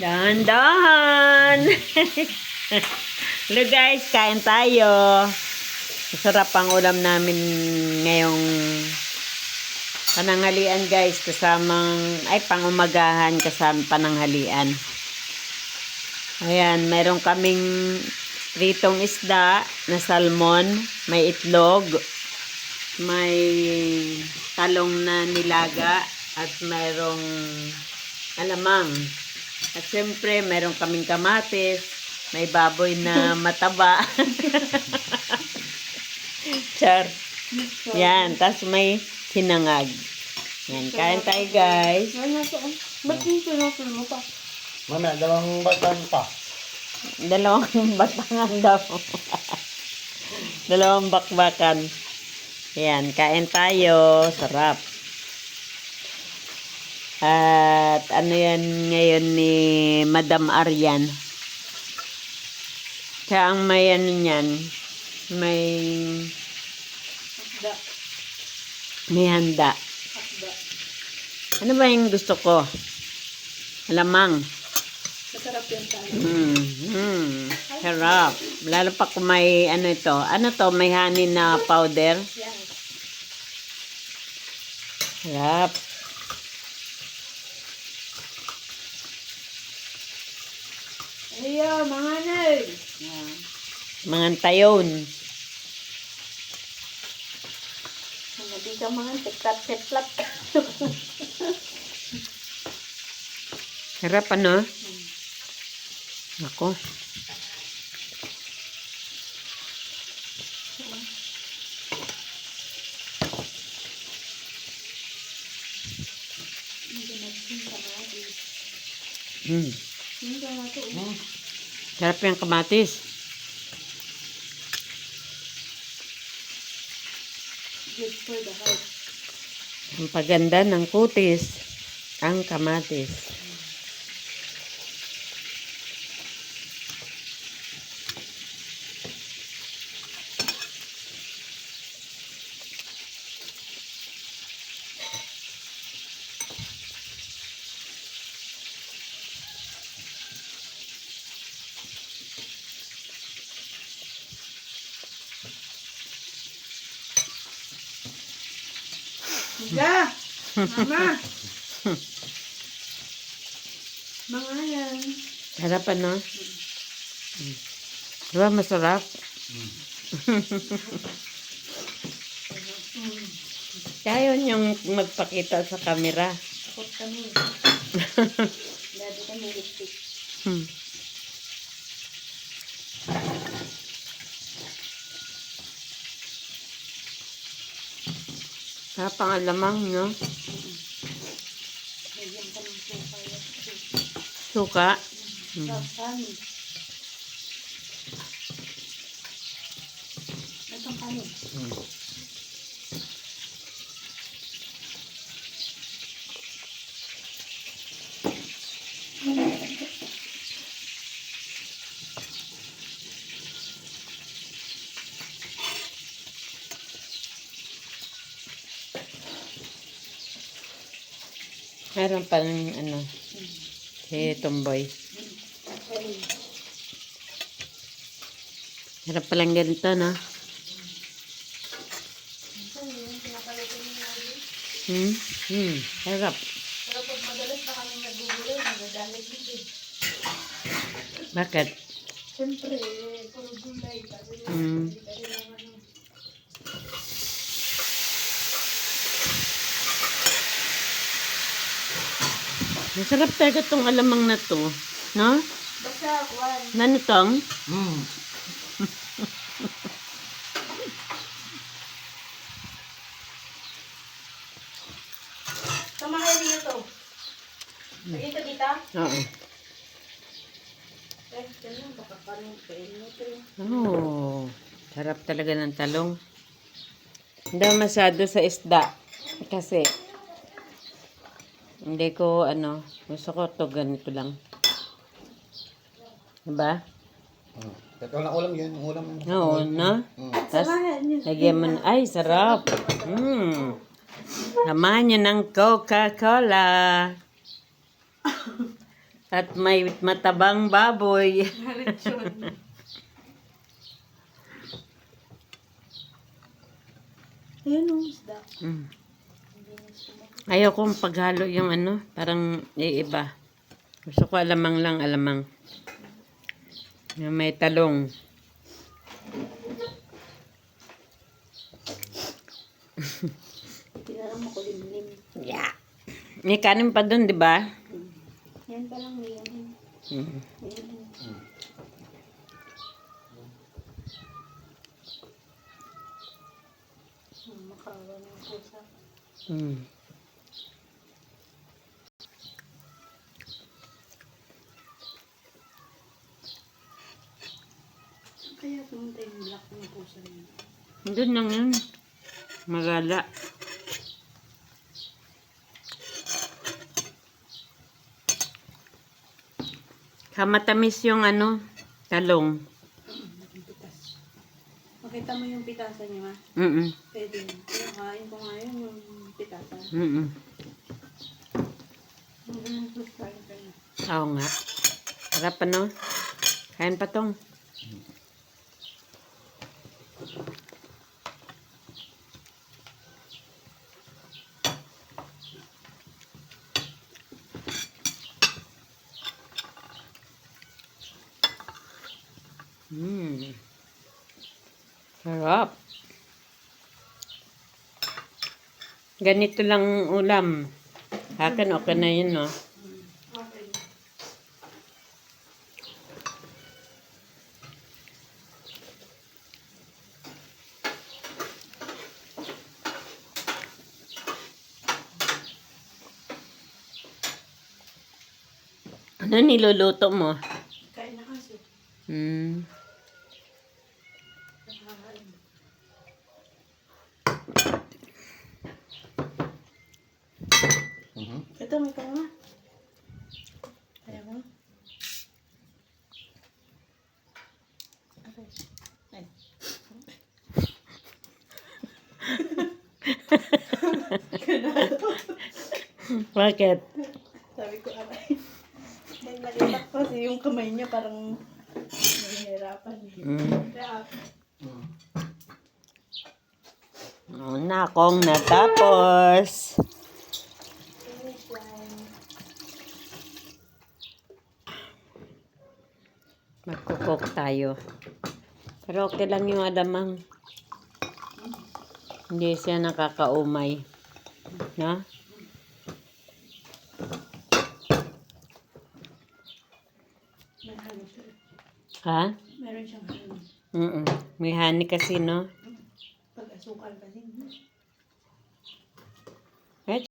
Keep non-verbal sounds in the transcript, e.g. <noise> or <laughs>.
Dahan-dahan. Hello guys, kain tayo. Masarap ang ulam namin ngayong pananghalian guys. Kasamang, ay pangumagahan kasama pananghalian. Ayan, meron kaming ritong isda na salmon, may itlog, may talong na nilaga, at mayroong alamang. At syempre, meron kaming kamatis, may baboy na <laughs> mataba. Char. Yan, tas may hinangag. Yan, kain tayo guys. Ba't yung pinapil mo pa? Mamaya, dalawang batang pa. Dalawang <laughs> batangan daw. Dalawang bakbakan. Yan, kain tayo. Sarap. At ano yan ngayon ni Madam Aryan. Kaya ang may ano niyan, may, Akda. may handa. Ano ba yung gusto ko? Alamang. Masarap yan tayo. Mm, mm, sarap. Lalo pa kung may ano ito. Ano to? May honey na powder. Yan. Sarap. Ayo, mga nay. Mga tayon. Hindi ka mga tiklat-tiklat. Sarap ano? Ako. Mm. Hindi ka na to. Sarap yung kamatis. Good for the heart. Ang paganda ng kutis, ang kamatis. Higa! Mama! mga yan. Sarap ano? Mm. Diba masarap? Kaya yun yung magpakita sa camera. Takot kami <laughs> Sarap ang alamang, no? Suka. Hmm. Kanin. Itong Meron pa ng ano, si Tomboy. Harap palang ganito, no? Hmm? Hmm. Harap. Pero pag madalas na kami nagugulo, nagagalit dito. Bakit? Siyempre, eh, puro gulay. Hmm. hindi ka rin naman ano. Masarap talaga tong alamang na to. No? Basta, one. Ano tong? Mm. Tama kayo dito. Dito, dito. Oo. Eh. Oh, sarap talaga ng talong. Hindi masyado sa isda. Kasi, hindi ko, ano, gusto ko to ganito lang. Diba? Mm. Ito lang ulam yan. Ulam. Oo, no? Mm. Tapos, lagyan mo, ay, sarap. Mm. Samahan nyo ng Coca-Cola. At may matabang baboy. Ayan o, isda. Mm. Ayaw kong paghalo yung ano, parang iiba. Gusto ko alamang lang, alamang. Yung may talong. Tinara mo ko limlim. Yeah. May kanin pa dun, di ba? Yan pa lang may yan. Mm. Makawa ng pusa. Mm. Kaya pumunta yung black ng pusa niya. Doon lang yun. Magala. Kamatamis yung ano, talong. Makita mo yung pitasan niya, ma? Mm Pwede. Kaya kain ko ngayon yung pitasan. mm Mm. Oo nga. Sarap ano? Kain pa tong. Mmm. Sarap. Ganito lang ulam. Akin okay na yun, no? Okay. Ano niluluto mo? Kain na kasi. Hmm. Ito, may pang ma. Kaya mo? Okay. Ay. Bakit? Sabi ko, aray. Dahil nakita ko kasi yung kamay niya parang nahihirapan. eh. Hmm. Kaya, Una akong natapos. Magkukok tayo. Pero okay lang yung adamang. Hindi siya nakakaumay. Siya. Ha? Meron siyang honey. Mm May honey kasi, no? Pag asukal kasi.